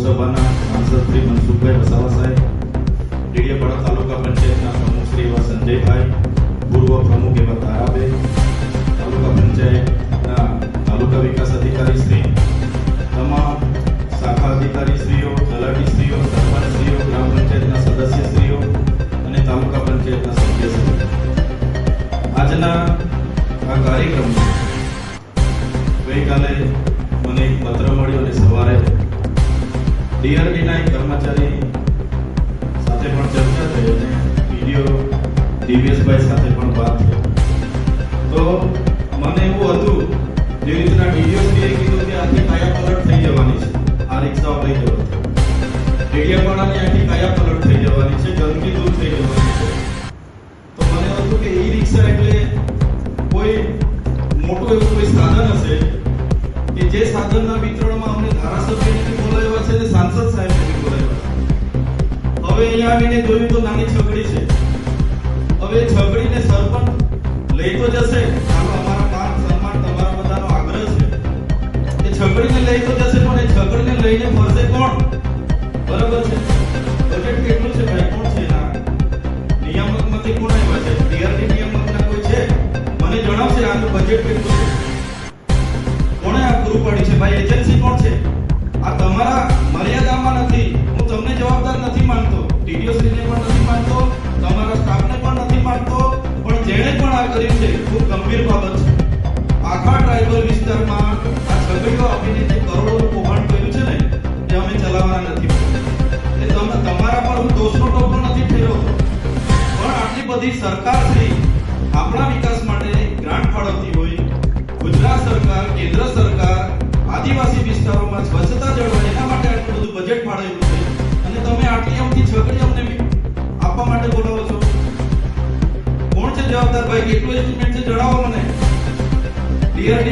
લોકસભાના સાંસદ શ્રી મનસુખભાઈ વસાવા સાહેબ ડેડિયાપાડા તાલુકા પંચાયતના પ્રમુખ શ્રી એવા સંજયભાઈ, પૂર્વ પ્રમુખ એવા તારાબેન, તાલુકા પંચાયતના તાલુકા વિકાસ અધિકારી શ્રી, તમામ શાખા અધિકારી શ્રીઓ, તલાટી શ્રીઓ જે સાધનના વિતરણમાં અમને ધારાસભ્યને બોલાવ્યા છે અને સાંસદ સાહેબને બોલાવ્યા છે. હવે અહીંયા આવીને જોયું તો નાની છગડી છે. હવે છગડીને સરપંચ લઈ તો જશે. ચાલો અમારા માન સન્માન તમારા બધાનો આગ્રહ છે. એ છગડીને લઈ તો જશે, પણ એ છગડીને લઈને ફરશે કોણ? બરાબર છે. ભાઈ એજન્સી કોણ છે? આ તમારા મર્યાદામાં નથી. હું તમને જવાબદાર નથી માનતો. ટીડીઓ શ્રીને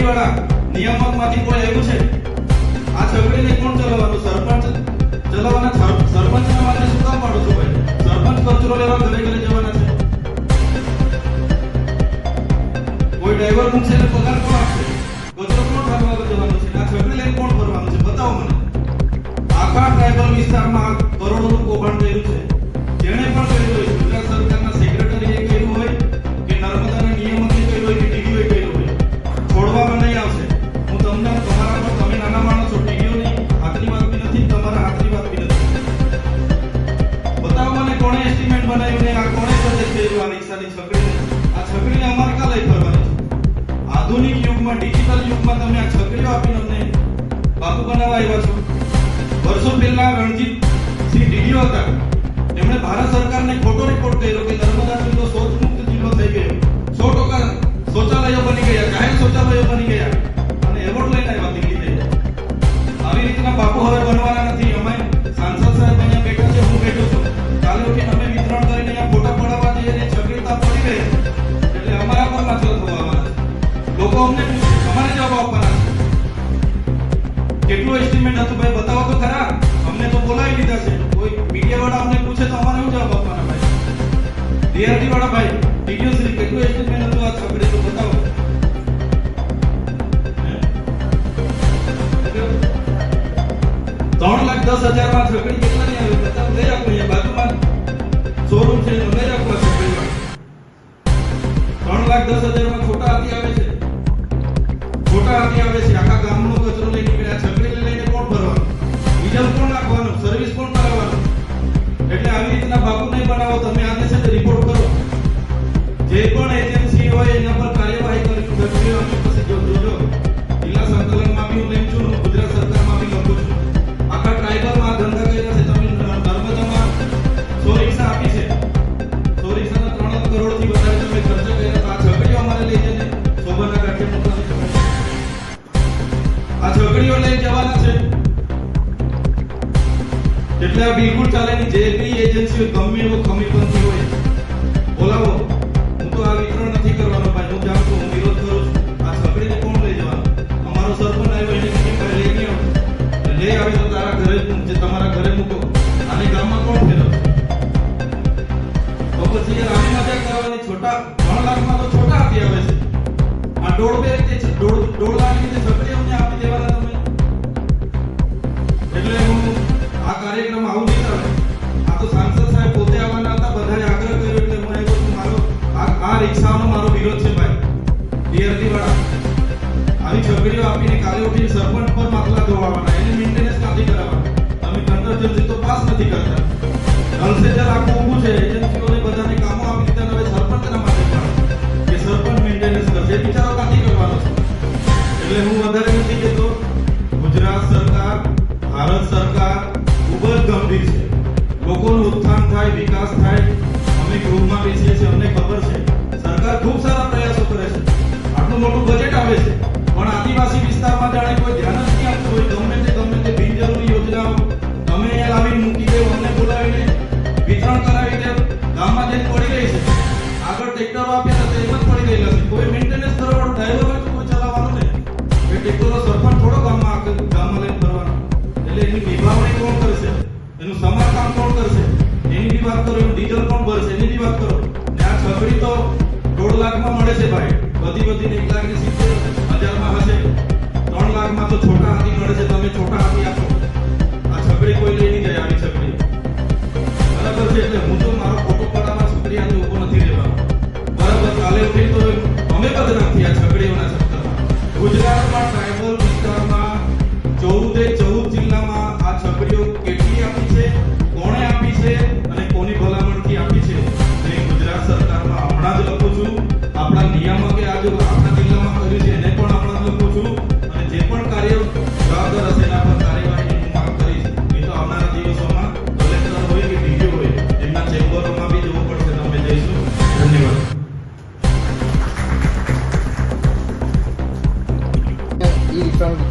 વાળા નિયામકમાંથી કોઈ આવ્યું છે? આ છોકરીને કોણ ચલાવવાનું? સરપંચ ચલાવવાના સર- સરપંચના માટે શું કામ પાડો છો ભાઈ? સરપંચ કચરો લેવા ઘરે ઘરે જવાના છે. કોઈ ડ્રાઈવર મૂકશે એટલે પગાર કોણ આપશે? કચરો કોણ ઠાલવા જવાનો છે? આ છોકરી લઈને કોણ ભરવાનું છે? બતાવો મને. આખા ટ્રાઇબલ વિસ્તારમાં કરોડોનું કૌભાંડ થયેલું છે. જેણે પણ કર્યું હોય એસ્ટિમેટ બનાવ્યું ને આ કોણે સજેસ્ટ કર્યું આ રિક્ષાની આ છકડીને અમારે ક્યાં લઈ ફરવાની આધુનિક યુગમાં વર્ષો પહેલા રણજીત સિંહ ડીડીઓ હતા. એમણે ભારત સરકારને ખોટો કર્યો કે નર્મદા જિલ્લો શૌચ મુક્ત થઈ ગયો. સો ટકા શૌચાલયો બની ગયા, જાહેર શૌચાલયો બની ગયા. અમને અમારે જવાબ આપવાના. કેટલું એસ્ટિમેટ હતું ભાઈ? બતાવો તો ખરા. અમને તો બોલાવી લીધા છે. કોઈ મીડિયા વાળા અમને પૂછે તો અમારે શું જવાબ આપવાના ભાઈ? ડીઆરડી વાળા ભાઈ ટીડીઓ શ્રી કેટલું એસ્ટિમેટ હતું આ છકડી તો બતાવો. ત્રણ લાખ દસ હજારમાં છકડી કેટલાની આવી? બતાવો, લઈ રાખો અહીંયા બાજુમાં. શોરૂમ છે લઈ રાખો આ ત્રણ લાખ દસ હજારમાં છોટા હાથી છોટા હાથી આવે છે. આખા ગામનો કચરો લઈ પેલા છકડીને લઈને કોણ ભરવાનું? બીજા કોણ નાખવાનું? સર્વિસ કોણ કરાવવાનું? એટલે આવી રીતના બાપુ નહીં બનાવો, તમે આને છે આ લઈને લઈ જવાના છે. એટલે બિલકુલ ચાલે નહીં જે બી એજન્સીઓ ગમે એવો ખમીપંથી હોય, બોલાવો. હું તો આ વિતરણ નથી કરવાનો ભાઈ, હું જાણું છું Don't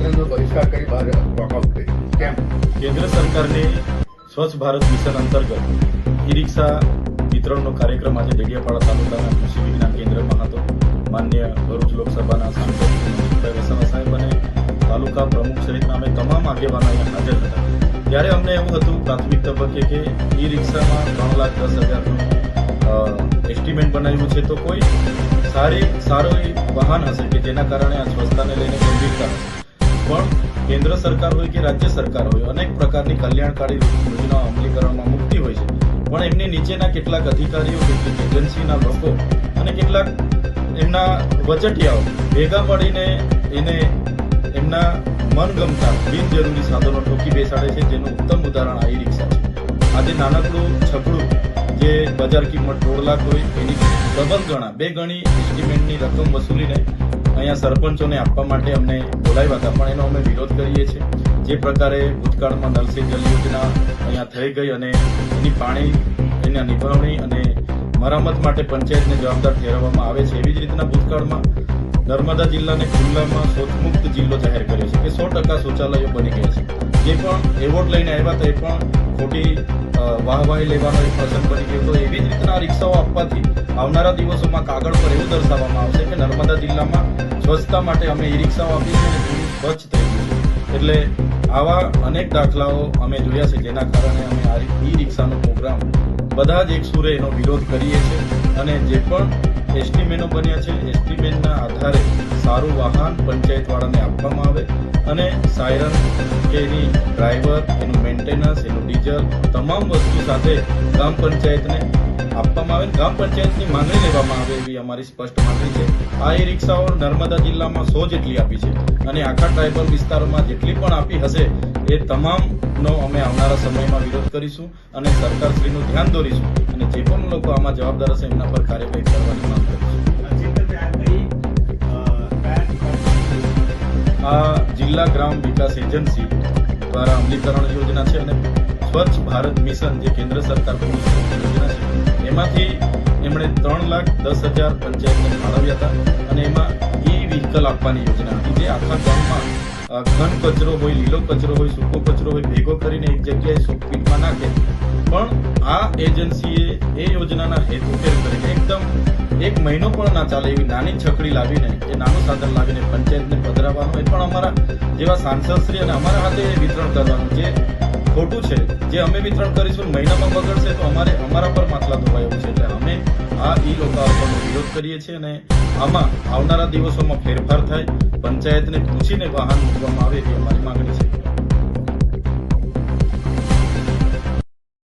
રિક્ષાનું બહિષ્કાર કરી બહાર વોકઆઉટ કરી કેમ? કેન્દ્ર સરકારની સ્વચ્છ ભારત મિશન અંતર્ગત ઈ રિક્ષા વિતરણનો કાર્યક્રમ આજે ડેડિયાપાડા તાલુકાના કૃષિ વિજ્ઞાન કેન્દ્રમાં હતો. માન્ય ભરૂચ લોકસભાના સાંસદ વસાવા સાહેબ અને તાલુકા પ્રમુખ સહિતના અમે તમામ આગેવાનો અહીંયા હાજર હતા. ત્યારે અમને એવું હતું, પ્રાથમિક તબક્કે કે ઈ રિક્ષામાં ત્રણ લાખ દસ હજારનું એસ્ટિમેટ બનાવ્યું છે તો કોઈ સારી, સારું વાહન હશે કે જેના કારણે આ સ્વચ્છતાને લઈને ગંભીરતા પણ કેન્દ્ર સરકાર હોય કે રાજ્ય સરકાર હોય, અનેક પ્રકારની કલ્યાણકારી યોજનાઓ અમલીકરણમાં મુક્તિ હોય છે. પણ એમની નીચેના કેટલાક અધિકારીઓ કેટલીક એજન્સીના લોકો અને કેટલાક એમના વચટિયાઓ ભેગા પડીને એને એમના મનગમતા, બિનજરૂરી સાધનો ઠોકી બેસાડે છે, જેનું ઉત્તમ ઉદાહરણ આ રિક્ષા છે. આજે નાનકડું છકડું જે બજાર કિંમત દોઢ લાખ હોય, એની ડબલ ગણા, બે ગણી એસ્ટિમેટની રકમ વસૂલીને અહીંયા સરપંચોને આપવા માટે અમને બોલાવ્યા હતા, પણ એનો અમે વિરોધ કરીએ છીએ. જે પ્રકારે ભૂતકાળમાં નલ જલ યોજના અહીંયા થઈ ગઈ અને એની પાણી, એના નિભાવણી અને મરામત માટે પંચાયતને જવાબદાર ઠેરવવામાં આવે છે, એવી જ રીતના ભૂતકાળમાં નર્મદા જિલ્લાને ખુલ્લામાં શૌચમુક્ત જિલ્લો જાહેર કર્યો છે, કે સો ટકા શૌચાલયો બની ગયા છે. જે પણ એવોર્ડ લઈને આવ્યા હતા, એ પણ ખોટી વાહવાહી લેવાનો એક પ્રસંગ બની ગયો તો એવી જ રીતના રિક્ષાઓ આપવાથી આવનારા દિવસોમાં કાગળ પર એવું દર્શાવવામાં આવશે કે નર્મદા જિલ્લામાં સ્વચ્છતા માટે અમે ઈ રિક્ષાઓ આપી છે અને સ્વચ્છ થઈ ગયું એટલે આવા અનેક દાખલાઓ અમે જોયા છે જેના કારણે અમે આ ઈ રિક્ષાનો પ્રોગ્રામ બધા જ એક સુરે એનો વિરોધ કરીએ છીએ અને જે પણ એસ્ટિમેનો બન્યા છે એસ્ટિમેટના આધારે સારું વાહન પંચાયતવાળાને આપવામાં આવે અને સાયરન કે એની ડ્રાઈવર, એનું મેન્ટેનન્સ, એનું ડીઝલ, તમામ વસ્તુ સાથે ગ્રામ પંચાયતને આપવામાં આવે ગ્રામ પંચાયતની માંગણી લેવામાં આવે એવી અમારી સ્પષ્ટ માંગણી છે. આ ઈ રિક્ષાઓ નર્મદા જિલ્લામાં સો જેટલી આપી છે અને આખા ટ્રાઇબલ વિસ્તારોમાં જેટલી પણ આપી હશે, એ તમામનો અમે આવનારા સમયમાં વિરોધ કરીશું અને સરકારશ્રીનું ધ્યાન દોરીશું અને જે પણ લોકો આમાં જવાબદાર હશે એમના પર કાર્યવાહી કરવાની માંગ કરીશું. આ જિલ્લા ગ્રામ વિકાસ એજન્સી દ્વારા અમલીકરણ યોજના છે અને સ્વચ્છ ભારત મિશન જે કેન્દ્ર સરકાર યોજના છે, એમાંથી એમણે ત્રણ લાખ દસ હજાર પંચાયતને ફાળવ્યા હતા અને એમાં ઈ વ્હીકલ આપવાની યોજના હતી. જે આખા ગામમાં ઘન કચરો હોય, લીલો કચરો હોય, સૂકો કચરો હોય, ભેગો કરીને એક જગ્યાએ સોકપીટમાં નાખે. પણ આ એજન્સીએ એ યોજનાના હેતુ ફેર કરીને એકદમ એક મહિનો પણ ના ચાલે એવી નાની છકડી લાવીને એ નાનું સાધન લાવીને પંચાયતને પધરાવવાનું એ પણ અમારા જેવા સાંસદશ્રી અને અમારા હાથે વિતરણ કરવાનું છે જે અમે વિતરણ કરીશું મહિનામાં બગડશે તો અમારે અમારા પર માથલા ધોવાય એવું છે. એટલે અમે આ ઈ લોકાર્પણનો વિરોધ કરીએ છીએ અને આમાં આવનારા દિવસોમાં ફેરફાર થાય, પંચાયતને પૂછીને વાહન મૂકવામાં આવે એ અમારી માંગણી છે.